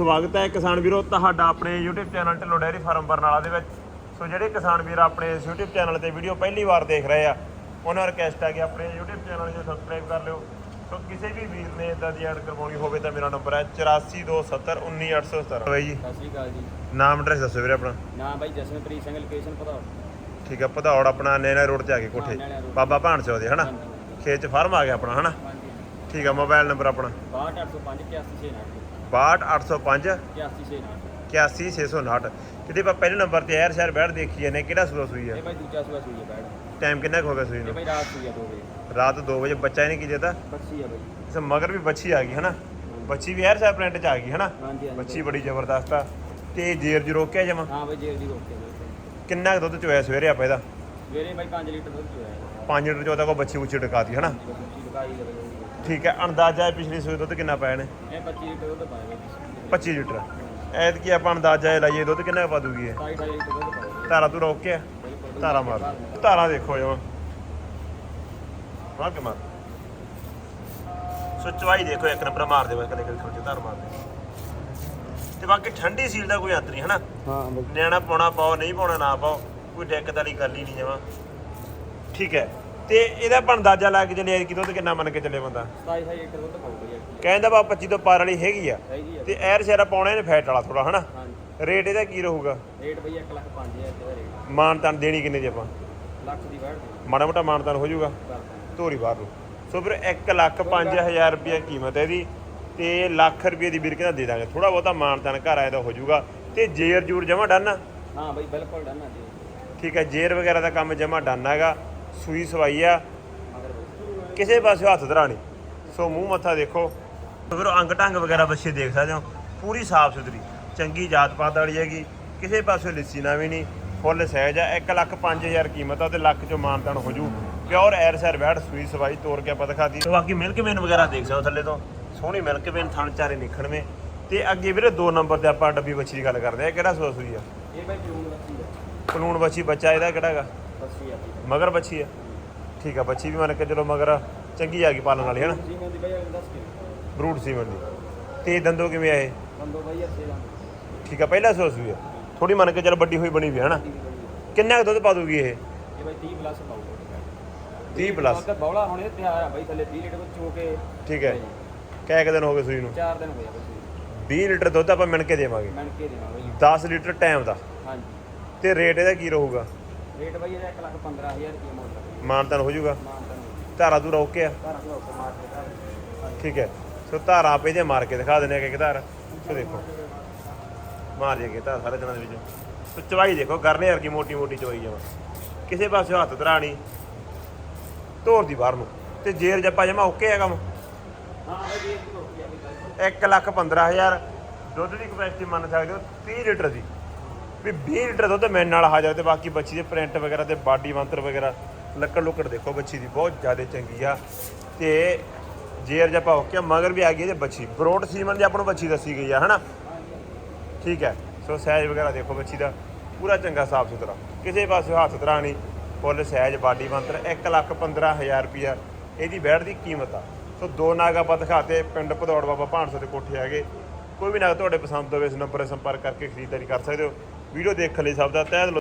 ਸਵਾਗਤ ਹੈ ਕਿਸਾਨ ਵੀਰੋ ਤੁਹਾਡਾ ਆਪਣੇ YouTube channel Dhillon dairy farm Barnala ਦੇ ਵਿੱਚ। ਸੋ ਜਿਹੜੇ ਕਿਸਾਨ ਵੀਰ ਆਪਣੇ ਇਸ YouTube ਚੈਨਲ ਤੇ ਵੀਡੀਓ ਪਹਿਲੀ ਵਾਰ ਦੇਖ ਰਹੇ ਆ ਉਹਨਾਂ ਰਿਕਵੈਸਟ ਹੈ ਕਿ ਆਪਣੇ YouTube ਚੈਨਲ ਨੂੰ ਸਬਸਕ੍ਰਾਈਬ ਕਰ ਲਿਓ। ਸੋ ਕਿਸੇ ਵੀ ਵੀਰ ਨੇ ਇਦਾਂ ਦੀ ਐਡ ਕਰਵਾਉਣੀ ਹੋਵੇ ਤਾਂ ਮੇਰਾ ਨੰਬਰ ਹੈ 8427191817 ਬਾਈ ਜੀ। ਸਤਿ ਸ਼੍ਰੀ ਅਕਾਲ ਜੀ। ਨਾਮ ਐਡਰੈਸ ਦੱਸੋ ਵੀਰੇ ਆਪਣਾ। ਨਾਮ ਬਾਈ ਜਸਨਪ੍ਰੀਤ ਸਿੰਘ ਲੋਕੇਸ਼ਨ ਪਤਾ ਠੀਕ ਹੈ ਭਦੌੜ ਆਪਣਾ ਨੈਣਾ ਰੋਡ ਤੇ ਆ ਕੇ ਕੋਠੇ। ਬਾਬਾ ਭਾਣ ਚੌਦੇ ਹਨਾ? ਖੇਤ ਚ ਫਾਰਮ ਆ ਗਿਆ ਆਪਣਾ ਹਨਾ? ਠੀਕ ਹੈ ਮੋਬਾਈਲ ਨੰਬਰ ਆਪਣਾ। 62805 62805 816 81659 ਜਿਹਦੇ ਆਪਾਂ ਪਹਿਲੇ ਨੰਬਰ ਤੇ ਐਰ ਸ਼ਹਿਰ ਬੈਠ ਦੇਖੀ ਜਾਂਦੇ ਕਿਹੜਾ ਸੂਆ ਸੂਈ ਇਹ ਹੈ ਬਾਈ ਦੂਜਾ ਸੂਆ ਸੂਈ ਹੈ ਬੈਡ ਟਾਈਮ ਕਿੰਨਾ ਕੁ ਹੋ ਗਿਆ ਸੂਈ ਇਹ ਨੂੰ? ਬਾਈ ਰਾਤ ਸੂਈ ਹੈ 2 ਵਜੇ। ਰਾਤ 2 ਵਜੇ ਬੱਚਾ ਕੀ ਦਿੱਤਾ ਬੱਚੀ ਇਸ ਮਗਰ ਵੀ ਬੱਚੀ ਆ ਗਈ ਹਨਾ? ਬੱਚੀ ਵੀ ਐਰ ਸ਼ਹਿਰ ਪ੍ਰਿੰਟ ਚ ਆ ਗਈ ਹਨਾ? ਬੱਚੀ ਬੜੀ ਜ਼ਬਰਦਸਤ ਆ। ਤੇ ਜੇਰ ਜੀ ਰੋਕਿਆ ਜਮਾ? ਹਾਂ ਜੇਰ ਕਿੰਨਾ ਕੁ ਦੁੱਧ ਚੋਇਆ ਸਵੇਰੇ ਆਪਾਂ ਇਹਦਾ? ਸਵੇਰੇ ਬਾਈ 5 ਲੀਟਰ ਦੁੱਧ ਚੋਇਆ। ਹੈ 5 ਲੀਟਰ ਚੋਦਾ ਕੋ ਬੱਚੀ ਉੱਚੀ ਟਕਾਤੀ ਹਨਾ? ਬੱਚੀ ਠੀਕ ਹੈ ਅੰਦਾਜ਼ਾ ਹੈ ਪਿਛਲੀ ਸੂਈ ਦੁੱਧ ਕਿੰਨਾ ਪਾਇਆ ਨੇ? ਇਹ 25 ਲੀਟਰ ਦੁੱਧ ਪਾਇਆ ਬਾਈ 25 ਲੀਟਰ। ਐਤ ਕੀ ਆਪਾਂ ਅੰਦਾਜ਼ਾ ਇਹ ਲਾਈਏ ਦੁੱਧ ਕਿੰਨਾ ਕੁ ਪਾ ਦੂਗੀ ਇਹ? 28 ਲੀਟਰ ਦੁੱਧ ਪਾਇਆ। ਧਾਰਾ ਤੂੰ ਰੋਕਿਆ ਬਿਲਕੁਲ। ਧਾਰਾ ਮਾਰ। ਧਾਰਾ ਦੇਖੋ ਜਮਾ। ਮਾਰ ਕੇ ਮਾਰ। ਸੋ ਚਵਾਈ ਦੇਖੋ ਇੱਕ ਨੰਬਰ ਮਾਰ ਦੇ ਕਦੇ ਕਦੇ ਖਰਚੇ ਧਾਰ ਮਾਰ ਦੇ ਤੇ ਬਾਕੀ ਠੰਡੀ ਸੀਲ ਦਾ ਕੋਈ ਅੰਤ ਨਹੀਂ ਹਨਾ? ਹਾਂ ਨਿਆਣਾ ਪਾਉਣਾ ਪਾਓ ਨਹੀਂ ਪਾਉਣਾ ਨਾ ਪਾਓ ਕੋਈ ਦਿੱਕਤ ਵਾਲੀ ਗੱਲ ਹੀ ਨਹੀਂ ਜਮਾ। ਠੀਕ ਹੈ। ਤੇ ਇਹਦਾ ਆਪਾਂ ਅੰਦਾਜ਼ਾ ਲਾ ਕੇ ਚੱਲਿਆ ਕਿ ਦੁੱਧ ਕਿੰਨਾ ਮੰਨ ਕੇ ਚੱਲੇ ਬੰਦਾ? 27 ਲੀਟਰ ਦੁੱਧ ਪਾਊਗਾ ਜੀ ਕਹਿੰਦਾ ਬਾ 25 ਤੋਂ ਪਾਰ ਵਾਲੀ ਹੈਗੀ ਆ। ਹੈਗੀ ਆ। ਤੇ ਐਰ ਸ਼ੇਰਾ ਪਾਉਣਾ ਇਹਨੇ ਫੈਟ ਵਾਲਾ ਥੋੜਾ ਹਨਾ? ਹਾਂਜੀ। ਰੇਟ ਇਹਦਾ ਕੀ ਰਹੂਗਾ? ਰੇਟ ਬਈ 1 ਲੱਖ 5000 ਦਾ ਰੇਟ। ਮਾਨ ਤਾਨ ਦੇਣੀ ਕਿੰਨੇ ਦੀ ਆਪਾਂ? ਲੱਖ ਦੀ ਦੇ ਮਾੜਾ ਮੋਟਾ ਮਾਨ ਤਾਨ ਹੋ ਜਾਊਗਾ। ਧੋਰੀ ਬਾਹਰ ਨੂੰ। ਸੋ ਫਿਰ 1 ਲੱਖ 5000 ਰੁਪਏ ਕੀਮਤ ਹੈ ਇਹਦੀ। ਤੇ ਲੱਖ ਰੁਪਏ ਦੀ ਵੀਰ ਕਹਿੰਦਾ ਦੇ ਦਾਂਗੇ। ਥੋੜਾ ਬਹੁਤਾ ਮਾਨ ਤਾਨ ਘਰ ਆਇਆ ਦਾ ਹੋ ਜਾਊਗਾ। ਤੇ ਜੇਰ ਜੂਰ ਜਮਾ ਡਨ? ਹਾਂ ਬਈ ਬਿਲਕੁਲ ਡਨ ਆ ਜੀ। ਠੀਕ ਹੈ ਜੇਰ ਵਗੈਰਾ ਦਾ ਕੰਮ ਜਮਾ ਡਨ ਹੈਗਾ। ਸੂਈ ਸਵਾਈ ਆ। ਕਿਸੇ ਪਾਸੇ ਹੱਥ ਧਰਾਣੀ ਸੋ ਮੂੰਹ ਮੱਥਾ ਦੇਖੋ। ਫਿਰ ਅੰਗ ਢੰਗ ਵਗੈਰਾ ਬੱਚੇ ਦੇਖ ਸਕਦੇ ਹੋ। ਪੂਰੀ ਸਾਫ਼ ਸੁਥਰੀ। ਚੰਗੀ ਜਾਤ ਪਾਤ ਵਾਲੀ ਹੈਗੀ। ਕਿਸੇ ਪਾਸੇ ਲਿੱਸੀ ਨਾ ਵੀ ਨਹੀਂ ਫੁੱਲ ਸਹਿਜ ਆ। 1 ਲੱਖ 5000 ਕੀਮਤ ਆ ਤੇ ਲੱਖ ਚੋਂ ਮਾਨਤਾਨ ਹੋ ਜੂ। ਪਿਓਰ ਐਰ ਸਰ ਬੈੜ ਸੂਈ ਸਵਾਈ ਤੋੜ ਕੇ ਆਪਾਂ ਦਿਖਾਤੀ ਤੇ ਬਾਕੀ ਮਿਲਕ ਵੇਨ ਵਗੈਰਾ ਦੇਖ ਸਕਦੇ ਹੋ ਥੱਲੇ ਤੋਂ। ਸੋਹਣੀ ਮਿਲਕ ਵੇਨ ਥਣ ਚਾਰੇ ਨਿਖਣਵੇਂ। ਤੇ ਅੱਗੇ ਵੀਰੇ ਦੋ ਨੰਬਰ ਤੇ ਆਪਾਂ ਡੱਬੀ ਬੱਚੀ ਦੀ ਗੱਲ ਕਰਦੇ ਆ ਕਿਹੜਾ ਸੂਈ ਆ? ਇਹ ਬਈ ਜੂਨ ਲੱਗੀ ਹੈ ਕਾਨੂੰਨ ਬੱਚੀ ਬੱਚਾ ਇਹਦਾ ਕਿਹੜਾ ਆ ਮਗਰ ਬੱਚੀ ਆ? ਠੀਕ ਆ ਬੱਚੀ ਵੀ ਮੰਨ ਕੇ ਚਲੋ ਮਗਰ ਚੰਗੀ ਆ ਗਈ ਪਾਲਣ ਵਾਲੀ ਹਨਾ? ਜੀ ਮੈਂ ਦੀ ਬਈ ਕੇ। ਬਰੂਟ ਸੀਮਨ ਦੀ ਤੇ ਦੰਦੋ ਕਿਵੇਂ ਆ ਇਹ? ਬੰਦੋ ਬਈ ਅੱਛੇ ਦਾ ਠੀਕ ਆ ਪਹਿਲਾ ਸੋਸ ਵੀ ਆ। ਥੋੜੀ ਮੰਨ ਕੇ ਚੱਲ ਵੱਡੀ ਹੋਈ ਬਣੀ ਵੀ ਹੈ ਹਨਾ? ਕਿੰਨਾ ਕੁ ਦੁੱਧ ਪਾ ਦੂਗੀ ਇਹ? ਇਹ ਬਈ 30 ਪਲੱਸ ਪਾਊਗਾ 30 ਪਲੱਸ? ਅਗਰ ਬੌਲਾ ਹੋਣੇ ਤੇ ਆਇਆ ਬਈ ਥੱਲੇ 30 ਲੀਟਰ ਵਿੱਚ ਚੋ ਕੇ। ਠੀਕ ਹੈ। ਕਹਿ ਕੇ ਦਿਨ ਹੋ ਗਏ ਸੂਈ ਨੂੰ? 4 ਦਿਨ ਹੋਏ ਆ ਬਈ 20 ਲੀਟਰ ਦੁੱਧ ਆਪਾਂ ਮਿਣ ਕੇ ਦੇਵਾਂਗੇ। ਮੈਂ ਕੇ ਦੇਣਾ ਬਈ 10 ਲੀਟਰ ਟਾਈਮ ਦਾ। ਹਾਂਜੀ। ਤੇ ਰੇਟ ਇਹਦਾ ਕੀ ਰਹੂਗਾ? ਰੇਟ ਬਈ ਇਹਦਾ 1 ਲੱਖ 15000 ਰੁਪਏ ਮੋੜ ਲੱਗੇ ਮਾਨਤਨ ਹੋ ਜਾਊਗਾ। ਧਾਰਾ ਤੂੰ ਓਕੇ ਆ। ਘਰ ਤੋਂ ਉੱਪਰ ਮਾਰ ਕੇ ਘਰ ਠੀਕ ਹੈ। ਸੋ ਧਾਰਾ ਆਪੇ ਜੇ ਮਾਰ ਕੇ ਦਿਖਾ ਦਿੰਦੇ ਆ ਕਿ ਇੱਕ ਧਾਰ ਸੋ ਦੇਖੋ। ਮਾਰ ਜੇ ਕੇ ਧਾਰ ਸਾਰੇ ਦਿਨਾਂ ਦੇ ਵਿੱਚੋਂ। ਸੋ ਚਵਾਈ ਦੇਖੋ ਕਰਨੇ ਵਰਗੀ ਮੋਟੀ ਮੋਟੀ ਚਵਾਈ ਜਾਵਾ ਕਿਸੇ ਪਾਸੇ ਹੱਥ ਧਰਾਣੀ ਧੋਰ ਦੀ ਬਾਹਰ ਨੂੰ। ਤੇ ਜੇਰ ਜੱਪਾ ਜਮਾ ਓਕੇ ਆ ਕੰਮ। ਹਾਂ ਇਹ ਕੀ ਬਈ 1 ਲੱਖ 15000 ਦੁੱਧ ਦੀ ਕਪੈਸਿਟੀ ਮੰਨ ਸਕਦੇ ਹੋ 30 ਲੀਟਰ ਦੀ। ਵੀ 20 ਲੀਟਰ ਦੁੱਧ ਮੈਨ ਨਾਲ ਹਾਜ਼ਰ ਤੇ ਬਾਕੀ ਬੱਚੀ ਦੇ ਪ੍ਰਿੰਟ ਵਗੈਰਾ ਤੇ ਬਾਡੀ ਮੰਤਰ ਵਗੈਰਾ, ਲੱਕੜ ਲੁੱਕੜ ਦੇਖੋ ਬੱਚੀ ਦੀ, ਬਹੁਤ ਜ਼ਿਆਦਾ ਚੰਗੀ ਆ। ਤੇ ਜੇਰ ਜਪਾ ਹੋ ਕੇ ਮਗਰ ਵੀ ਆ ਗਈ ਤੇ ਬੱਚੀ। ਬਰੋਡ ਸੀਮਨ ਦੀ ਆਪਾਂ ਨੂੰ ਬੱਚੀ ਦੱਸੀ ਗਈ ਆ, ਹਨਾ? ਠੀਕ ਹੈ। ਸੋ ਸਹਿਜ ਵਗੈਰਾ ਦੇਖੋ ਬੱਚੀ ਦਾ। ਪੂਰਾ ਚੰਗਾ ਸਾਫ਼ ਸੁਥਰਾ। ਕਿਸੇ ਪਾਸੇ ਹੱਥ ਧਰਾ ਨਹੀਂ। ਫੁੱਲ ਸਹਿਜ, ਬਾਡੀ ਮੰਤਰ 1 ਲੱਖ 15000 ਰੁਪਿਆ ਇਹਦੀ ਬੈੜ ਦੀ ਕੀਮਤ ਆ। ਸੋ ਦੋ ਨਾਗ ਆਪਾਂ ਦਿਖਾਤੇ, ਪਿੰਡ ਭਦੌੜ ਬਾਬਾ ਭਾਣਸੋ ਦੇ ਕੋਠੇ ਹੈਗੇ। ਕੋਈ ਵੀ ਨਾਗ ਤੁਹਾਡੇ ਪਸੰਦ ਹੋਵੇ, ਇਸ ਨੰਬਰ 'ਤੇ ਸੰਪਰਕ ਕਰਕੇ ਖਰੀਦਦਾਰੀ ਕਰ ਸਕਦੇ ਹੋ। ਵੀਡੀਓ ਦੇਖਣ ਲਈ ਸਭ ਦਾ ਤਹਿ ਦਿਲੋਂ